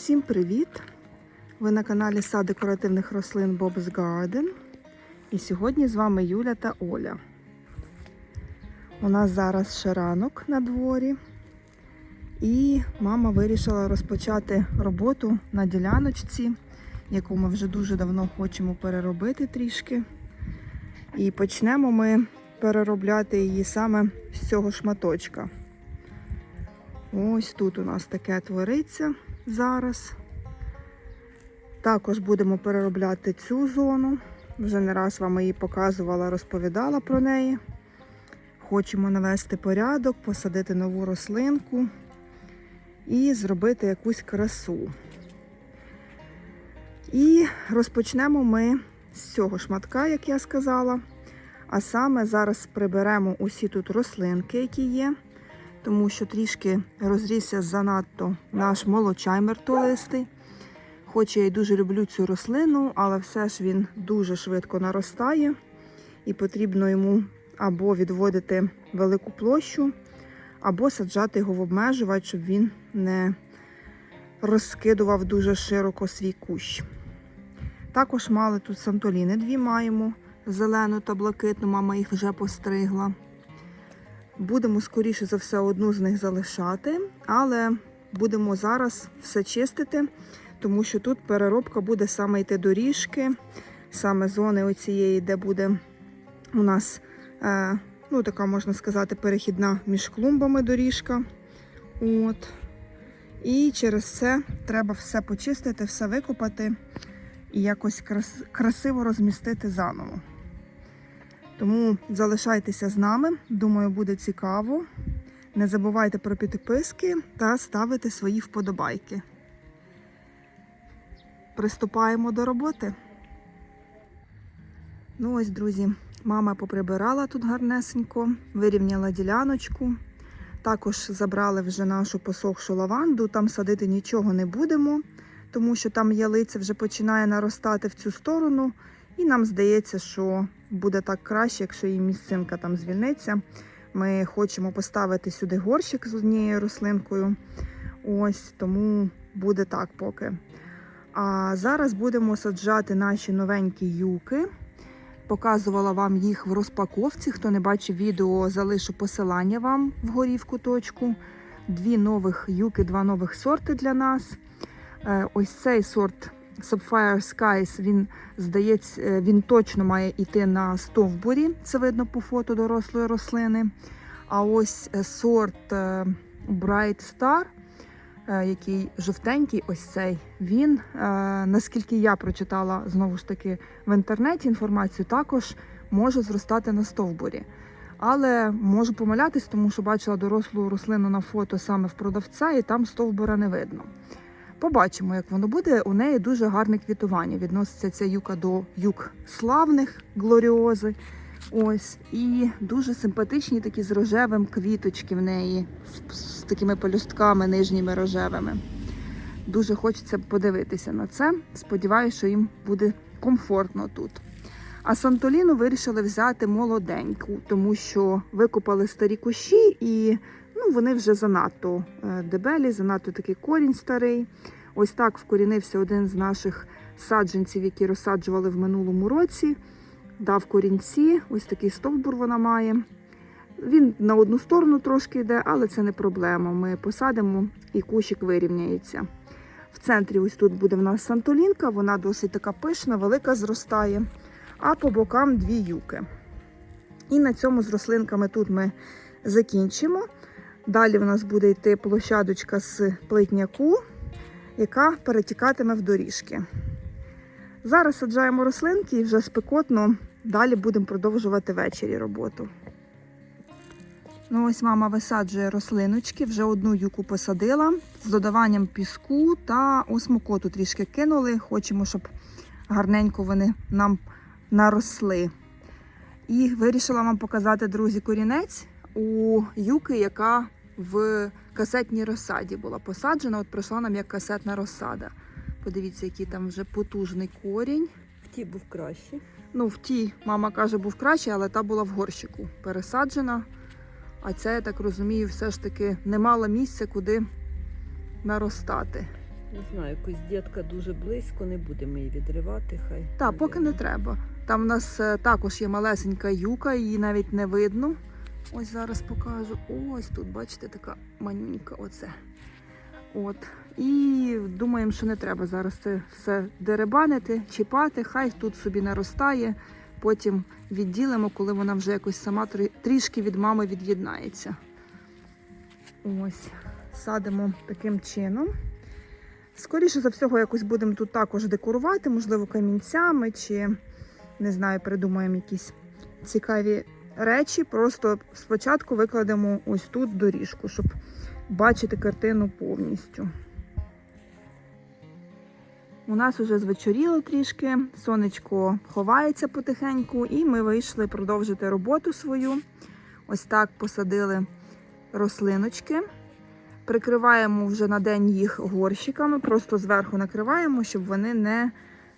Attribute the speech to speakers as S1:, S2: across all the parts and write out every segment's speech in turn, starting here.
S1: Усім привіт! Ви на каналі Сад декоративних рослин Bob's Garden. І сьогодні з вами Юля та Оля. У нас зараз ще ранок на дворі. І мама вирішила розпочати роботу на діляночці, яку ми вже дуже давно хочемо переробити трішки. І почнемо ми переробляти її саме з цього шматочка. Ось тут у нас таке твориться зараз. Також будемо переробляти цю зону. Вже не раз вам її показувала, розповідала про неї. Хочемо навести порядок, посадити нову рослинку і зробити якусь красу. І розпочнемо ми з цього шматка, як я сказала. А саме зараз приберемо усі тут рослинки, які є тому що трішки розрісся занадто наш молочай мертолистий. Хоч я й дуже люблю цю рослину, але все ж він дуже швидко наростає, і потрібно йому або відводити велику площу, або саджати його в обмежувач, щоб він не розкидував дуже широко свій кущ. Також мали тут сантоліни дві маємо, зелену та блакитну, мама їх вже постригла. Будемо, скоріше за все, одну з них залишати, але будемо зараз все чистити, тому що тут переробка буде саме йти доріжки, саме зони оцієї, де буде у нас, е, ну, така, можна сказати, перехідна між клумбами доріжка. От. І через це треба все почистити, все викопати і якось крас красиво розмістити заново. Тому залишайтеся з нами. Думаю, буде цікаво. Не забувайте про підписки та ставити свої вподобайки. Приступаємо до роботи. Ну ось, друзі, мама поприбирала тут гарнесенько, вирівняла діляночку. Також забрали вже нашу посохшу лаванду, там садити нічого не будемо, тому що там ялиця вже починає наростати в цю сторону. І нам здається, що буде так краще, якщо її місцинка там звільниться. Ми хочемо поставити сюди горщик з однією рослинкою. Ось тому буде так поки. А зараз будемо саджати наші новенькі юки. Показувала вам їх в розпаковці. Хто не бачив відео, залишу посилання вам в куточку. Дві нових юки, два нових сорти для нас. Е, ось цей сорт Sapphire Skies, він здається, він точно має йти на стовбурі. Це видно по фото дорослої рослини. А ось сорт Bright Star, який жовтенький, ось цей він, наскільки я прочитала знову ж таки в інтернеті інформацію, також може зростати на стовбурі. Але можу помилятись, тому що бачила дорослу рослину на фото саме в продавця, і там стовбура не видно. Побачимо, як воно буде. У неї дуже гарне квітування. Відноситься ця юка до юк славних глоріози. Ось. І дуже симпатичні такі з рожевим квіточки в неї, з такими полюстками нижніми рожевими. Дуже хочеться подивитися на це. Сподіваюся, що їм буде комфортно тут. А Сантоліну вирішили взяти молоденьку, тому що викопали старі кущі і Ну, вони вже занадто е, дебелі, занадто такий корінь старий. Ось так вкорінився один з наших саджанців, які розсаджували в минулому році. Дав корінці, ось такий стовбур вона має. Він на одну сторону трошки йде, але це не проблема. Ми посадимо і кущик вирівняється. В центрі ось тут буде в нас сантолінка, вона досить така пишна, велика зростає. А по бокам дві юки. І на цьому з рослинками тут ми закінчимо. Далі в нас буде йти площадочка з плитняку, яка перетікатиме в доріжки. Зараз саджаємо рослинки і вже спекотно. Далі будемо продовжувати ввечері роботу. Ну Ось мама висаджує рослиночки, вже одну юку посадила з додаванням піску та осмокоту трішки кинули. Хочемо, щоб гарненько вони нам наросли. І вирішила вам показати, друзі, корінець у юки, яка в касетній розсаді була посаджена. От пройшла нам як касетна розсада. Подивіться, який там вже потужний корінь.
S2: В ті був краще.
S1: Ну, в тій, мама каже, був краще, але та була в горщику пересаджена. А ця, я так розумію, все ж таки не мала місця, куди наростати.
S2: Не знаю, якось дітка дуже близько, не будемо її відривати, хай.
S1: Так, поки не треба. Там в нас е, також є малесенька юка, її навіть не видно. Ось зараз покажу. Ось тут, бачите, така манюнька. Оце. От. І думаємо, що не треба зараз це все деребанити, чіпати, хай тут собі наростає. Потім відділимо, коли вона вже якось сама трішки від мами від'єднається. Ось, садимо таким чином. Скоріше за всього, якось будемо тут також декорувати, можливо, камінцями чи не знаю, придумаємо якісь цікаві речі. Просто спочатку викладемо ось тут доріжку, щоб бачити картину повністю. У нас уже звечоріло трішки, сонечко ховається потихеньку, і ми вийшли продовжити роботу свою. Ось так посадили рослиночки. Прикриваємо вже на день їх горщиками, просто зверху накриваємо, щоб вони не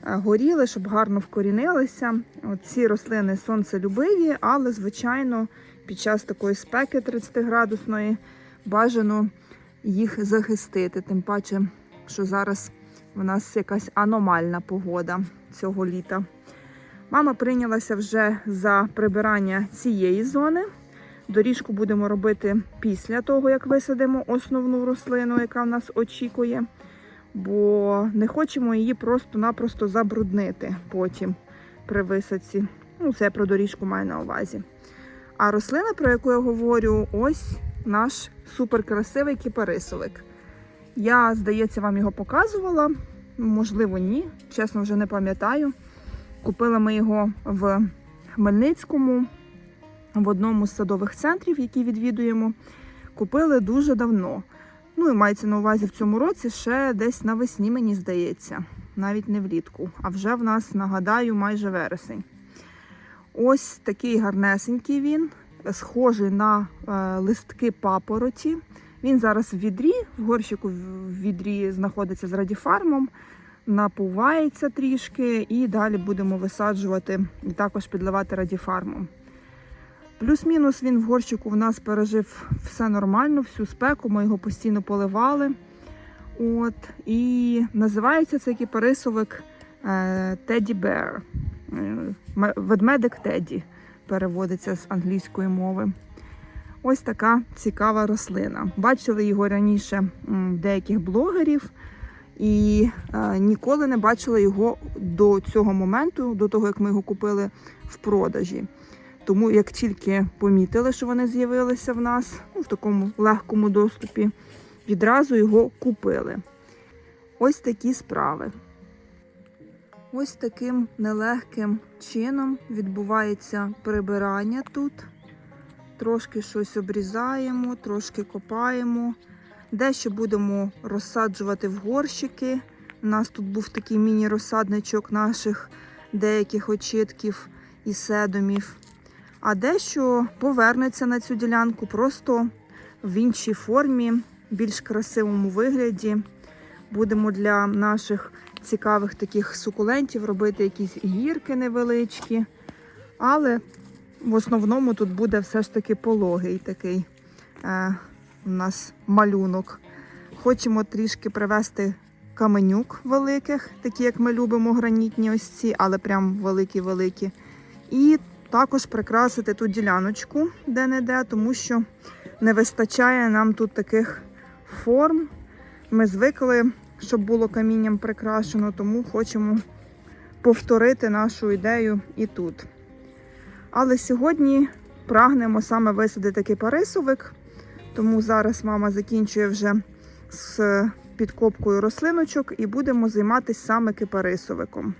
S1: горіли, щоб гарно вкорінилися. Ці рослини сонцелюбиві, але, звичайно, під час такої спеки 30-градусної бажано їх захистити. Тим паче, що зараз в нас якась аномальна погода цього літа. Мама прийнялася вже за прибирання цієї зони. Доріжку будемо робити після того, як висадимо основну рослину, яка в нас очікує, бо не хочемо її просто-напросто забруднити потім при висадці. Ну, це я про доріжку маю на увазі. А рослина, про яку я говорю, ось наш суперкрасивий кіпарисовик. Я, здається, вам його показувала. Можливо, ні. Чесно, вже не пам'ятаю. Купили ми його в Хмельницькому в одному з садових центрів, які відвідуємо, купили дуже давно. Ну і мається на увазі в цьому році ще десь навесні, мені здається, навіть не влітку. А вже в нас, нагадаю, майже вересень. Ось такий гарнесенький він, схожий на е, листки папороті. Він зараз в відрі, в горщику в відрі знаходиться з радіфармом, напувається трішки, і далі будемо висаджувати і також підливати радіфармом. Плюс-мінус він в горщику в нас пережив все нормально, всю спеку, ми його постійно поливали. От, і називається цей кіпарисовик Теді Бер. Ведмедик Теді переводиться з англійської мови. Ось така цікава рослина. Бачили його раніше деяких блогерів, і е, ніколи не бачила його до цього моменту, до того як ми його купили в продажі. Тому як тільки помітили, що вони з'явилися в нас ну, в такому легкому доступі, відразу його купили. Ось такі справи. Ось таким нелегким чином відбувається прибирання тут. Трошки щось обрізаємо, трошки копаємо. Дещо будемо розсаджувати в горщики. У нас тут був такий міні-розсадничок наших деяких очітків і седомів. А дещо повернеться на цю ділянку просто в іншій формі, більш красивому вигляді. Будемо для наших цікавих таких сукулентів робити якісь гірки невеличкі. Але в основному тут буде все ж таки пологий такий е, у нас малюнок. Хочемо трішки привезти каменюк великих, такі як ми любимо, гранітні ось ці, але прям великі-великі. І також прикрасити ту діляночку де-не-де, тому що не вистачає нам тут таких форм. Ми звикли, щоб було камінням прикрашено, тому хочемо повторити нашу ідею і тут. Але сьогодні прагнемо саме висадити кипарисовик, тому зараз мама закінчує вже з підкопкою рослиночок і будемо займатися саме кипарисовиком.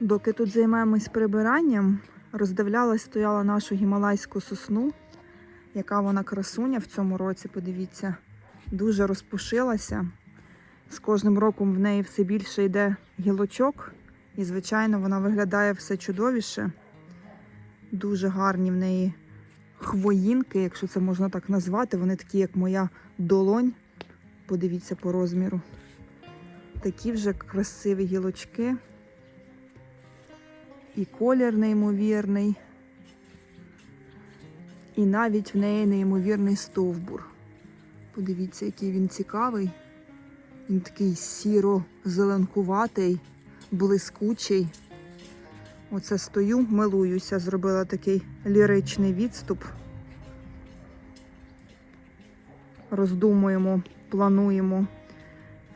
S1: Доки тут займаємось прибиранням, роздивлялась, стояла нашу гімалайську сосну, яка вона красуня в цьому році, подивіться, дуже розпушилася. З кожним роком в неї все більше йде гілочок, і, звичайно, вона виглядає все чудовіше. Дуже гарні в неї хвоїнки, якщо це можна так назвати. Вони такі, як моя долонь. Подивіться по розміру. Такі вже красиві гілочки. І колір неймовірний. І навіть в неї неймовірний стовбур. Подивіться, який він цікавий. Він такий сіро-зеленкуватий, блискучий. Оце стою, милуюся, зробила такий ліричний відступ. Роздумуємо, плануємо,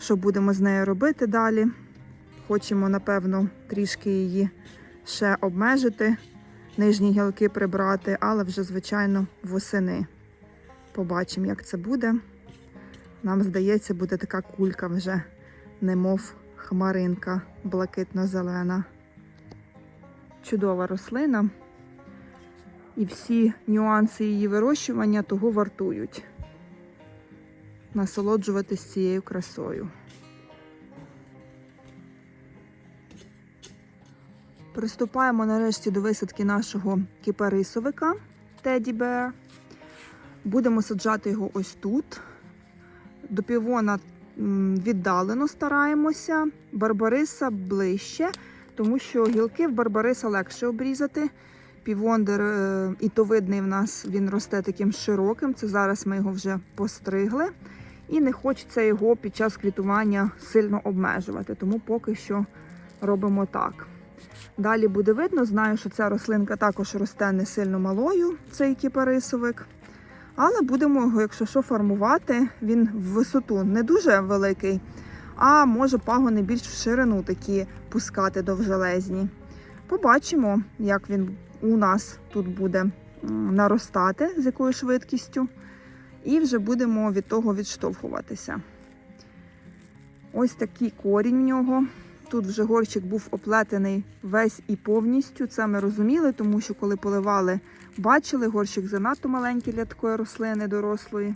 S1: що будемо з нею робити далі. Хочемо, напевно, трішки її ще обмежити, нижні гілки прибрати, але вже, звичайно, восени. Побачимо, як це буде. Нам здається, буде така кулька вже, немов хмаринка блакитно-зелена. Чудова рослина. І всі нюанси її вирощування того вартують. Насолоджуватись цією красою. Приступаємо нарешті до висадки нашого кипарисовика Teddy Bear. Будемо саджати його ось тут. До півона віддалено стараємося, барбариса ближче, тому що гілки в барбариса легше обрізати. Півондер е, ітовидний в нас він росте таким широким. Це зараз ми його вже постригли. І не хочеться його під час квітування сильно обмежувати, тому поки що робимо так. Далі буде видно, знаю, що ця рослинка також росте не сильно малою, цей кіпарисовик. Але будемо його, якщо що, формувати, він в висоту не дуже великий, а може пагони більш в ширину такі пускати довжелезні. Побачимо, як він у нас тут буде наростати, з якою швидкістю. І вже будемо від того відштовхуватися. Ось такий корінь в нього. Тут вже горщик був оплетений весь і повністю. Це ми розуміли, тому що коли поливали, бачили, горщик занадто маленький для такої рослини дорослої.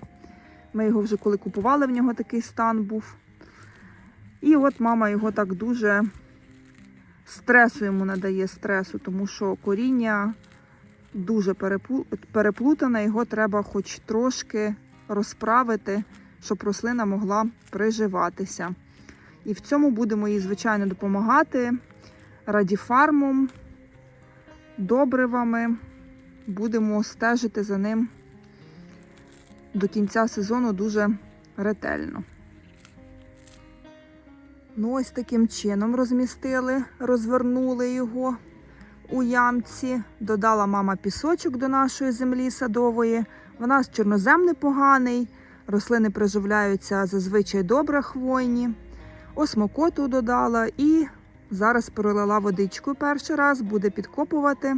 S1: Ми його вже коли купували, в нього такий стан був. І от мама його так дуже стресу йому надає стресу, тому що коріння дуже переплутане, його треба хоч трошки розправити, щоб рослина могла приживатися. І в цьому будемо їй, звичайно, допомагати радіфармом, добривами. Будемо стежити за ним до кінця сезону дуже ретельно. Ну, ось таким чином розмістили, розвернули його у ямці. Додала мама пісочок до нашої землі садової. У нас чорнозем непоганий, рослини приживляються зазвичай добре хвойні. Осмокоту додала і зараз пролила водичкою перший раз, буде підкопувати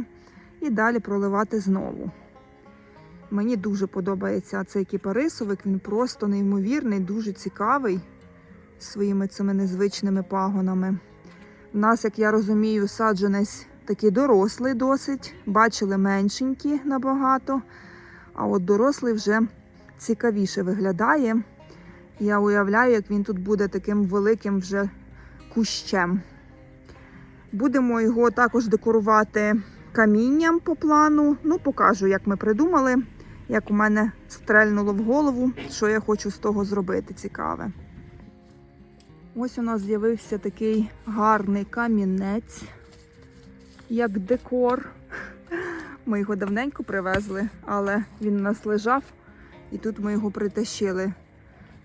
S1: і далі проливати знову. Мені дуже подобається цей кіпарисовик, він просто неймовірний, дуже цікавий своїми цими незвичними пагонами. У нас, як я розумію, саджанець такий дорослий досить, бачили меншенькі набагато, а от дорослий вже цікавіше виглядає. Я уявляю, як він тут буде таким великим вже кущем. Будемо його також декорувати камінням по плану. Ну, покажу, як ми придумали, як у мене стрельнуло в голову, що я хочу з того зробити цікаве. Ось у нас з'явився такий гарний камінець, як декор. Ми його давненько привезли, але він у нас лежав, і тут ми його притащили.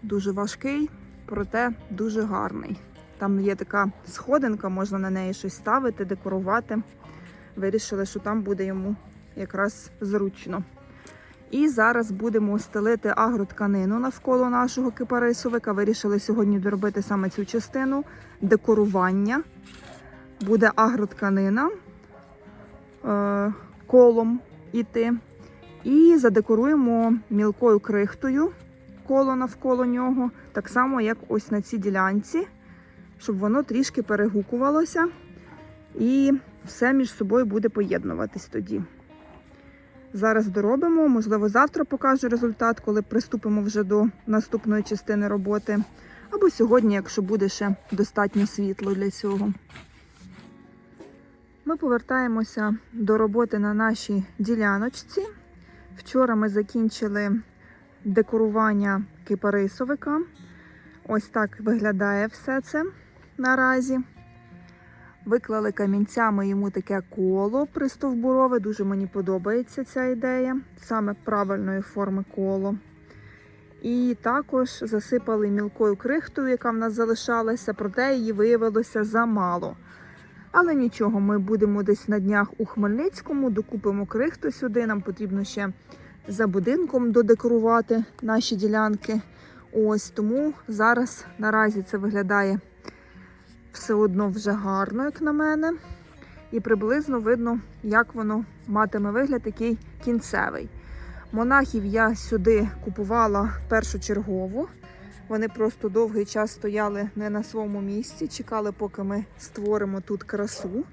S1: Дуже важкий, проте дуже гарний. Там є така сходинка, можна на неї щось ставити, декорувати. Вирішили, що там буде йому якраз зручно. І зараз будемо стелити агротканину навколо нашого кипарисовика. Вирішили сьогодні доробити саме цю частину декорування. Буде агротканина е, колом іти. І задекоруємо мілкою крихтою коло навколо нього, так само, як ось на цій ділянці, щоб воно трішки перегукувалося і все між собою буде поєднуватись тоді. Зараз доробимо, можливо, завтра покажу результат, коли приступимо вже до наступної частини роботи. Або сьогодні, якщо буде ще достатньо світло для цього. Ми повертаємося до роботи на нашій діляночці. Вчора ми закінчили декорування кипарисовика. Ось так виглядає все це наразі. Виклали камінцями йому таке коло пристовбурове. Дуже мені подобається ця ідея, саме правильної форми коло. І також засипали мілкою крихтою, яка в нас залишалася, проте її виявилося замало. Але нічого, ми будемо десь на днях у Хмельницькому, докупимо крихту сюди. Нам потрібно ще за будинком додекорувати наші ділянки. Ось тому зараз наразі це виглядає все одно вже гарно, як на мене. І приблизно видно, як воно матиме вигляд такий кінцевий. Монахів я сюди купувала першочергово. Вони просто довгий час стояли не на своєму місці, чекали, поки ми створимо тут красу.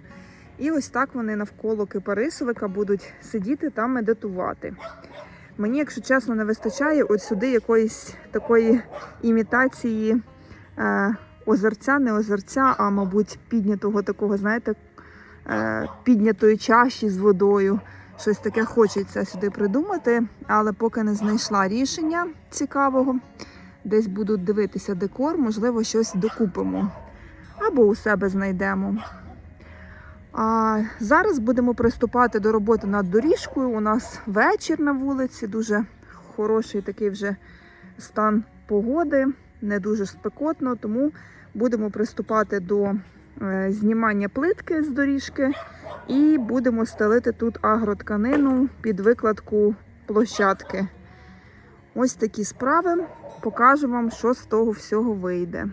S1: І ось так вони навколо кипарисовика будуть сидіти та медитувати. Мені, якщо чесно, не вистачає от сюди якоїсь такої імітації е, озерця, не озерця, а, мабуть, піднятого такого, знаєте, е, піднятої чаші з водою. Щось таке хочеться сюди придумати, але поки не знайшла рішення цікавого. Десь будуть дивитися декор, можливо, щось докупимо. Або у себе знайдемо. А зараз будемо приступати до роботи над доріжкою. У нас вечір на вулиці, дуже хороший такий вже стан погоди, не дуже спекотно, тому будемо приступати до е, знімання плитки з доріжки і будемо стелити тут агротканину під викладку площадки. Ось такі справи. Покажу вам, що з того всього вийде.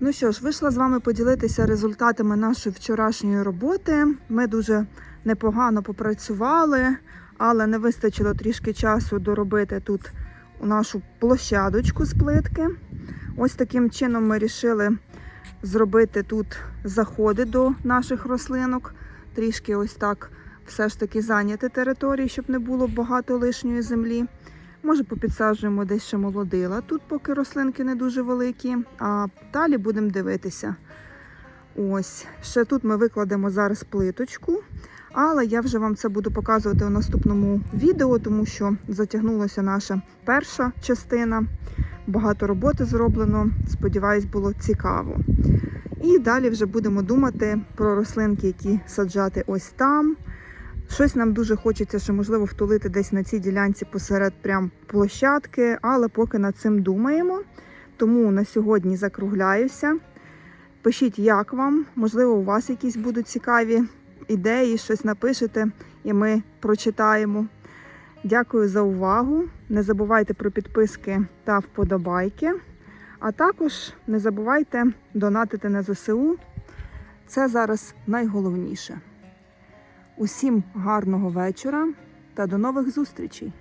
S1: Ну що ж, вийшла з вами поділитися результатами нашої вчорашньої роботи. Ми дуже непогано попрацювали, але не вистачило трішки часу доробити тут нашу площадочку з плитки. Ось таким чином ми вирішили зробити тут заходи до наших рослинок. Трішки ось так все ж таки зайняти території, щоб не було багато лишньої землі. Може, попідсаджуємо десь ще молодила тут, поки рослинки не дуже великі, а далі будемо дивитися. Ось, ще тут ми викладемо зараз плиточку, але я вже вам це буду показувати у наступному відео, тому що затягнулася наша перша частина. Багато роботи зроблено. Сподіваюсь, було цікаво. І далі вже будемо думати про рослинки, які саджати ось там. Щось нам дуже хочеться, що можливо втулити десь на цій ділянці посеред прям площадки, але поки над цим думаємо. Тому на сьогодні закругляюся. Пишіть, як вам, можливо, у вас якісь будуть цікаві ідеї, щось напишете, і ми прочитаємо. Дякую за увагу. Не забувайте про підписки та вподобайки. А також не забувайте донатити на ЗСУ. Це зараз найголовніше. Усім гарного вечора та до нових зустрічей!